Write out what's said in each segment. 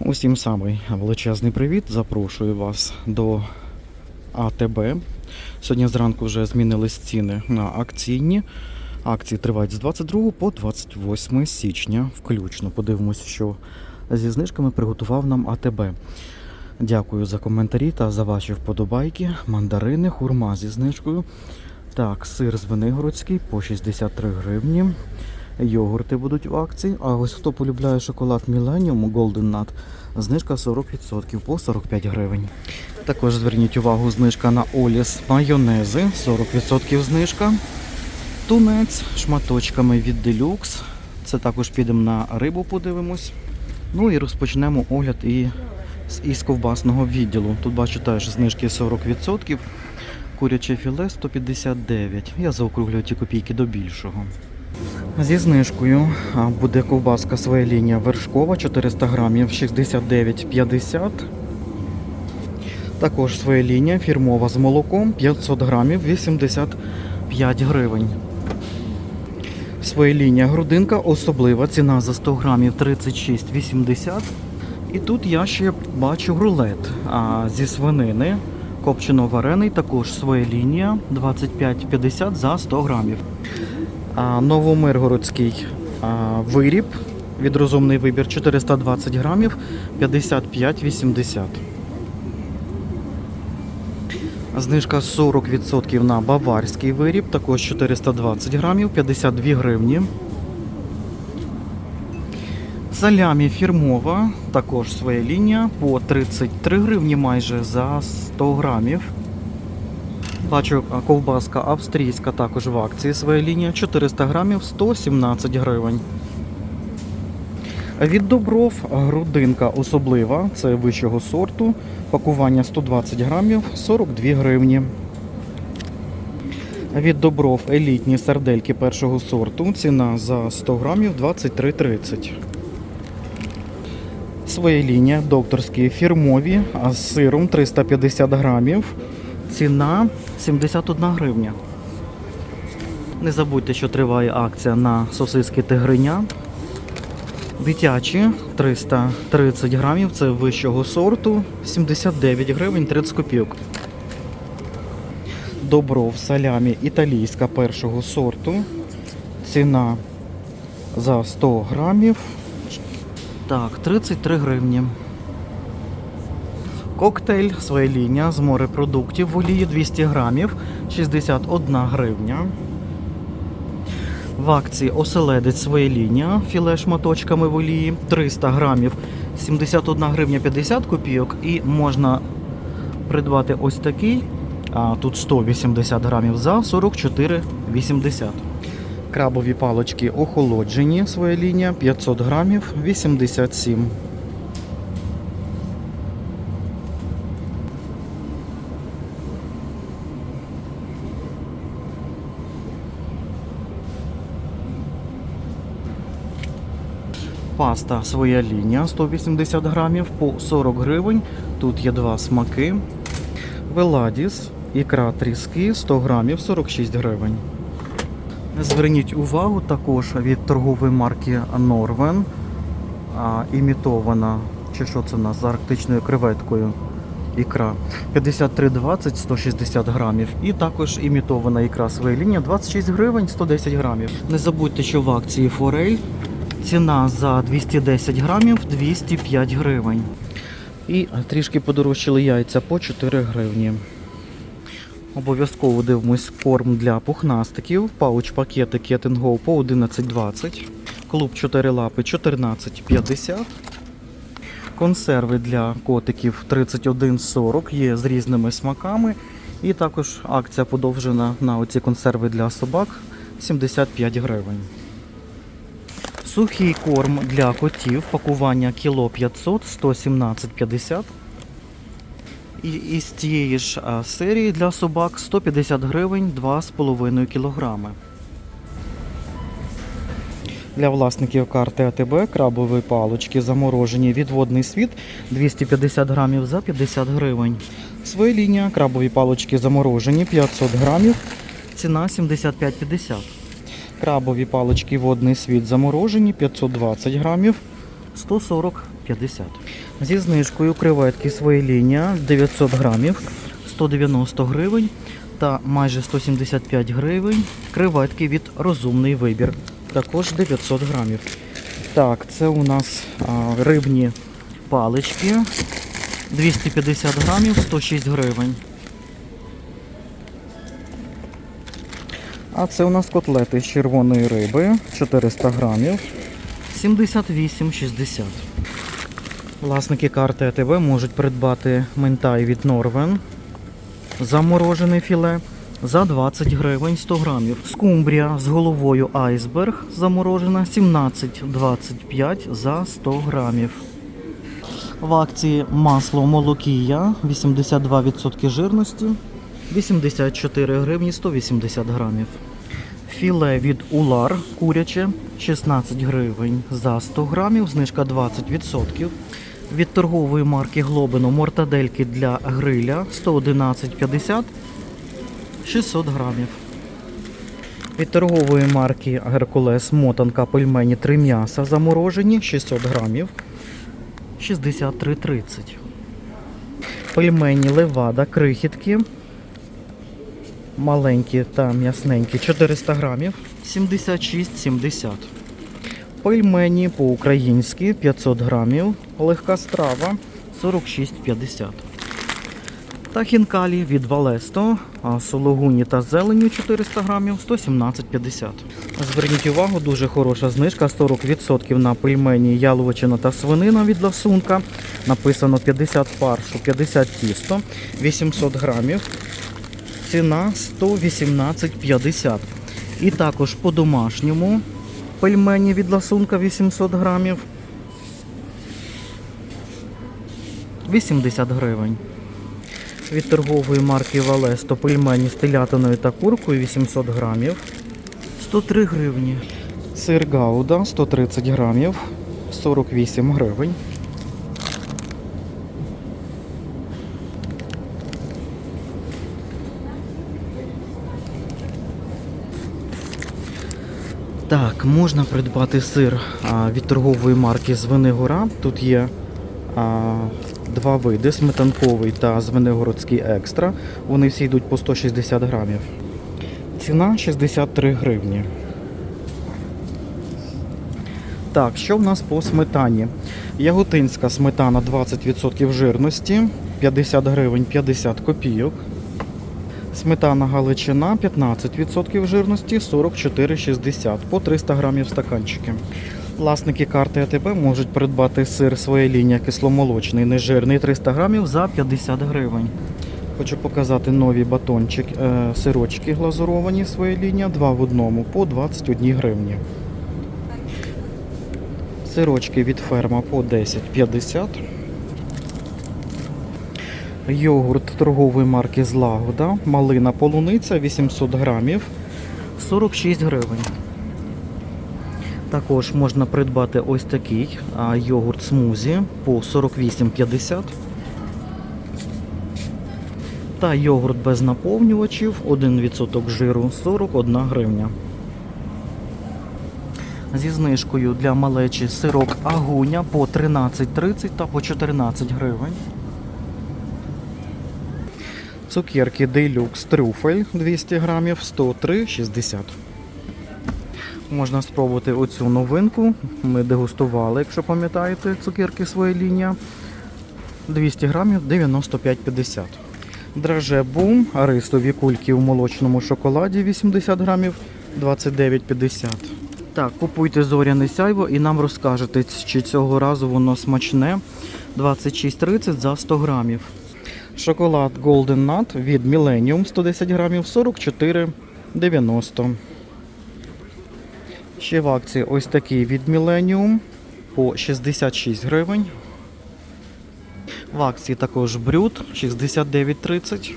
Усім самий величезний привіт. Запрошую вас до АТБ. Сьогодні зранку вже змінились ціни на акційні. Акції тривають з 22 по 28 січня включно. Подивимось, що зі знижками приготував нам АТБ. Дякую за коментарі та за ваші вподобайки. Мандарини, хурма зі знижкою. Так, сир звенигородський по 63 гривні. Йогурти будуть в акції. А ось хто полюбляє шоколад Millennium Golden Nut, знижка 40% по 45 гривень. Також зверніть увагу, знижка на Оліс майонези, 40% знижка. Тунець шматочками від Deluxe. Це також підемо на рибу, подивимось. Ну і розпочнемо огляд і із ковбасного відділу. Тут бачу теж знижки 40%. Куряче філе 159. Я заокруглюю ті копійки до більшого. Зі знижкою буде ковбаска своя лінія вершкова 400 грамів 69,50. Також своя лінія фірмова з молоком 500 грамів 85 гривень. Своя лінія грудинка особлива, ціна за 100 грамів 36,80. І тут я ще бачу рулет а, зі свинини, копчено варений, також своя лінія 25,50 за 100 грамів. Новомиргородський виріб від розумний вибір 420 грамів 55,80. Знижка 40% на баварський виріб, також 420 грамів 52 гривні. Салямі фірмова, також своя лінія по 33 гривні майже за 100 грамів. Бачу, ковбаска австрійська також в акції своя лінія 400 грамів 117 гривень. Від добров грудинка особлива, це вищого сорту. Пакування 120 грамів 42 гривні. Від добров елітні сардельки першого сорту. Ціна за 100 грамів 23,30. Своя лінія докторські фірмові з сиром 350 грамів. Ціна 71 гривня. Не забудьте, що триває акція на сосиски тигриня. Дитячі 330 грамів, це вищого сорту, 79 гривень 30 копійок. Добров салямі італійська першого сорту. Ціна за 100 грамів. Так, 33 гривні. Коктейль своя лінія з морепродуктів в олії 200 грамів, 61 гривня. В акції оселедець своя лінія, філе шматочками в олії 300 грамів, 71 гривня 50 копійок. І можна придбати ось такий, а, тут 180 грамів за 44,80. Крабові палочки охолоджені, своя лінія 500 грамів 87. Паста своя лінія 180 грамів по 40 гривень. Тут є два смаки. Веладіс, ікра тріски 100 грамів 46 гривень. Зверніть увагу також від торгової марки Норвен. Імітована, чи що це у нас, з арктичною креветкою. Ікра 53,20 160 грамів. І також імітована ікра своя лінія 26 гривень 110 грамів. Не забудьте, що в акції форель ціна за 210 грамів 205 гривень. І трішки подорожчали яйця по 4 гривні. Обов'язково дивимось корм для пухнастиків. Пауч пакети Cat Go по 11,20. Клуб 4 лапи 14,50. Консерви для котиків 31,40 є з різними смаками. І також акція подовжена на оці консерви для собак 75 гривень. Сухий корм для котів, пакування кіло 500, 117,50. І із цієї ж серії для собак 150 гривень 2,5 кілограми. Для власників карти АТБ крабові палочки заморожені відводний світ 250 грамів за 50 гривень. Своя лінія крабові палочки заморожені 500 грамів, ціна 75,50. Крабові палички водний світ заморожені 520 грамів 140,50. Зі знижкою креветки своє лінія 900 грамів 190 гривень та майже 175 гривень креветки від розумний вибір. Також 900 грамів. Так, це у нас а, рибні палички 250 грамів 106 гривень. А це у нас котлети з червоної риби 400 грамів 78,60. Власники карти АТВ можуть придбати ментай від Норвен, заморожене філе за 20 гривень 100 грамів. Скумбрія з головою айсберг заморожена 17,25 за 100 грамів. В акції масло молокія 82% жирності 84 гривні 180 грамів. Філе від Улар куряче 16 гривень за 100 грамів, знижка 20%. Від торгової марки Глобино мортадельки для гриля 111,50 600 грамів. Від торгової марки Геркулес мотанка пельмені 3 м'яса заморожені 600 грамів 63,30. Пельмені левада крихітки маленькі та м'ясненькі 400 грамів 76,70. Пельмені по-українськи 500 грамів, легка страва 46,50. Та хінкалі від Валесто, а сологуні та зеленю 400 грамів 117,50. Зверніть увагу, дуже хороша знижка 40% на пельмені яловичина та свинина від ласунка. Написано 50 фаршу, 50 тісто, 800 грамів. Ціна 118,50. І також по-домашньому пельмені від ласунка 800 грамів. 80 гривень. Від торгової марки Валесто пельмені з телятиною та куркою 800 грамів. 103 гривні. Сир Гауда 130 грамів. 48 гривень. Так, можна придбати сир від торгової марки Звенигора. Тут є два види: сметанковий та звенигородський екстра. Вони всі йдуть по 160 грамів. Ціна 63 гривні. Так, що в нас по сметані? Яготинська сметана 20% жирності, 50 гривень 50 копійок. Сметана Галичина 15% жирності 44,60 по 300 грамів стаканчики. Власники карти АТБ можуть придбати сир своєї лінії кисломолочний, нежирний 300 грамів за 50 гривень. Хочу показати нові батончики, е, сирочки глазуровані своєї лінії, два в одному по 21 гривні. Сирочки від ферма по 10,50. Йогурт торгової марки Злагода. Малина полуниця 800 грамів 46 гривень. Також можна придбати ось такий йогурт смузі по 48,50. Та йогурт без наповнювачів 1% жиру 41 гривня. Зі знижкою для малечі сирок агуня по 13,30 та по 14 гривень. Цукерки Deluxe трюфель 200 грамів 103,60. Можна спробувати оцю новинку. Ми дегустували, якщо пам'ятаєте, цукерки своя лінія. 200 грамів 95,50. Драже бум, аристові кульки у молочному шоколаді 80 грамів 29,50. Так, купуйте зоряне сяйво і нам розкажете, чи цього разу воно смачне. 26,30 за 100 грамів. Шоколад Golden Nut від Millennium 110 грамів 44,90. Ще в акції ось такий від Millennium по 66 гривень. В акції також брют 69,30.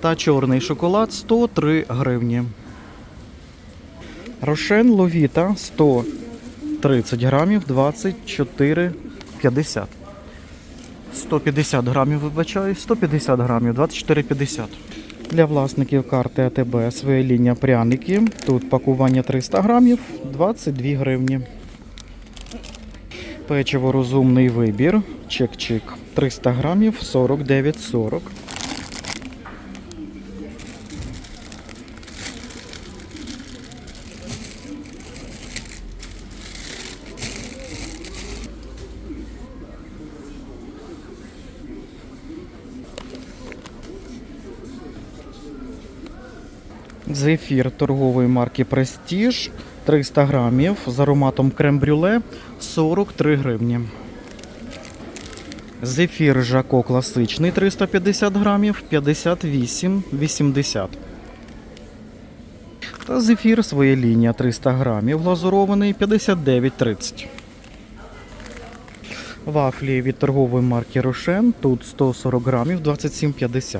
Та чорний шоколад 103 гривні. Рошен Ловіта 130 грамів 24,50. 150 грамів, вибачаю, 150 грамів, 24,50. Для власників карти АТБ своє лінія пряники. Тут пакування 300 грамів, 22 гривні. Печиво розумний вибір. Чик-чик. 300 грамів 49,40. Зефір торгової марки Prestige 300 грамів з ароматом крем-брюле 43 гривні. Зефір Жако класичний 350 грамів 58,80. Та зефір своє лінія 300 грамів глазурований 59,30. Вафлі від торгової марки Рошен тут 140 грамів 27,50.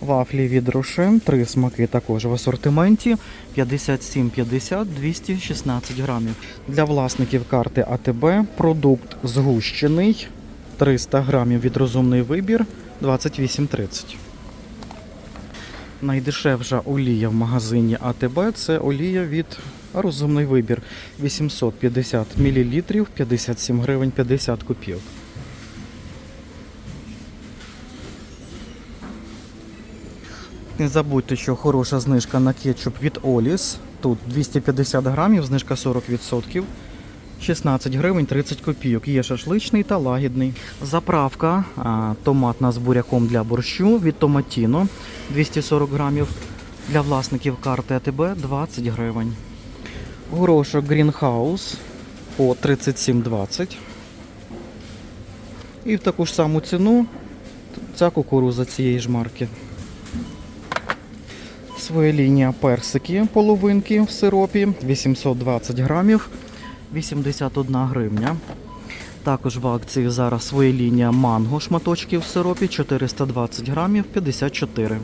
Вафлі від Рошен, три смаки також в асортименті 57,50 216 грамів. Для власників карти АТБ продукт згущений 300 грамів від розумний вибір 28,30. Найдешевша олія в магазині АТБ це олія від розумний вибір 850 мл 57 гривень 50 копійок. Не забудьте, що хороша знижка на кетчуп від Оліс. Тут 250 грамів, знижка 40%. 16 гривень 30 копійок. Є шашличний та лагідний. Заправка а, томатна з буряком для борщу від Томатіно 240 грамів. Для власників карти АТБ 20 гривень. Горошок Greenhouse по 37,20. І в таку ж саму ціну ця кукуруза цієї ж марки. Своя лінія персики половинки в сиропі 820 грамів 81 гривня. Також в акції зараз своя лінія манго шматочки в сиропі 420 грамів 54.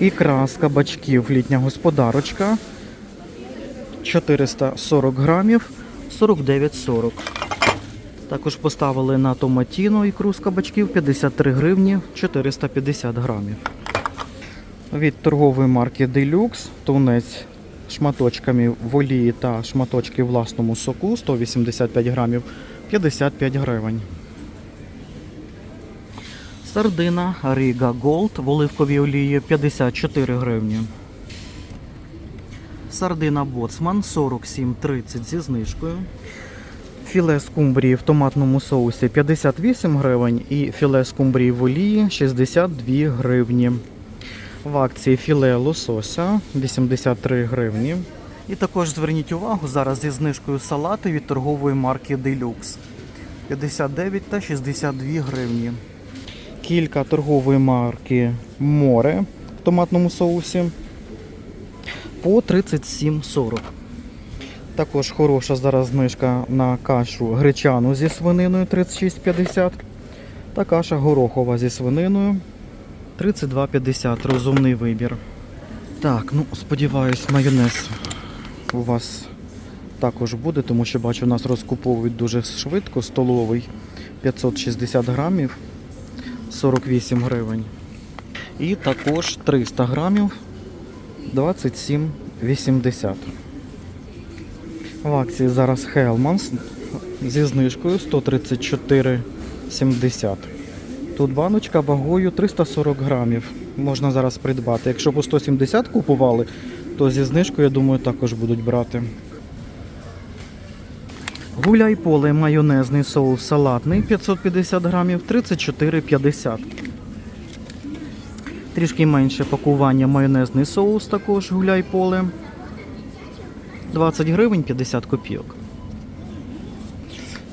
Ікра з кабачків літня господарочка 440 грамів 49,40. Також поставили на томатіно ікру з кабачків 53 гривні 450 грамів. Від торгової марки Deluxe тунець шматочками в олії та шматочки власному соку 185 грамів 55 гривень. Сардина Riga Gold в оливковій олії 54 гривні. Сардина Боцман 47,30 зі знижкою. Філе скумбрії в томатному соусі 58 гривень і філе скумбрії в олії 62 гривні. В акції філе лосося 83 гривні. І також зверніть увагу, зараз зі знижкою салати від торгової марки Deluxe 59 та 62 гривні. Кілька торгової марки море в томатному соусі по 37,40. Також хороша зараз знижка на кашу гречану зі свининою 36,50 та каша горохова зі свининою 32,50. Розумний вибір. Так, ну сподіваюсь, майонез у вас також буде, тому що бачу, у нас розкуповують дуже швидко. Столовий 560 грамів 48 гривень. І також 300 грамів 27,80. В акції зараз Hellmann's зі знижкою 134,70. Тут баночка вагою 340 грамів. Можна зараз придбати. Якщо по 170 купували, то зі знижкою, я думаю, також будуть брати. Гуляй поле майонезний соус салатний 550 грамів 34,50. Трішки менше пакування майонезний соус також гуляй поле. 20 гривень 50 копійок.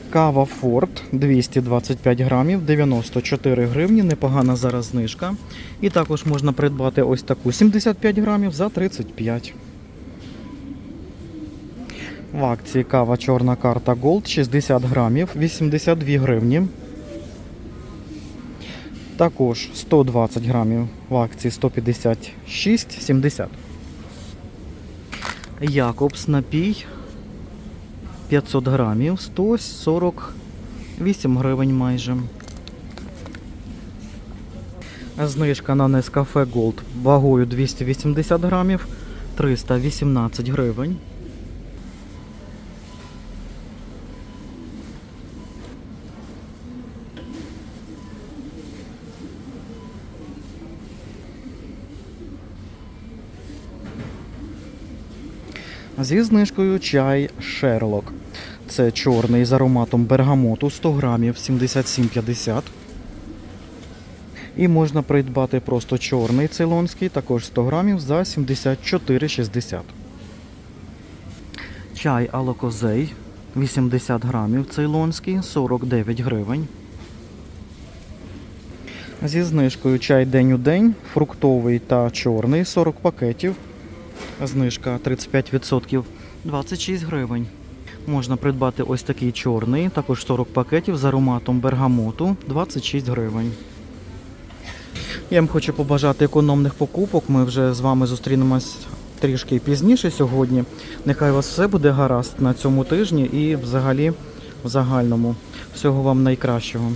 Кава Форд 225 грамів, 94 гривні, непогана зараз знижка. І також можна придбати ось таку 75 грамів за 35. В акції кава чорна карта Gold 60 грамів, 82 гривні. Також 120 грамів в акції 156,70. Якобс напій 500 грамів, 148 гривень майже. Знижка на Nescafe Gold вагою 280 грамів 318 гривень. Зі знижкою чай Sherlock. Це чорний з ароматом бергамоту 100 грамів 77,50. І можна придбати просто чорний цейлонський, також 100 грамів за 74,60. Чай Алокозей 80 грамів цейлонський 49 гривень. Зі знижкою чай день у день, фруктовий та чорний 40 пакетів. Знижка 35% 26 гривень. Можна придбати ось такий чорний, також 40 пакетів з ароматом бергамоту 26 гривень. Я вам хочу побажати економних покупок. Ми вже з вами зустрінемось трішки пізніше сьогодні. Нехай у вас все буде гаразд на цьому тижні і взагалі в загальному. Всього вам найкращого.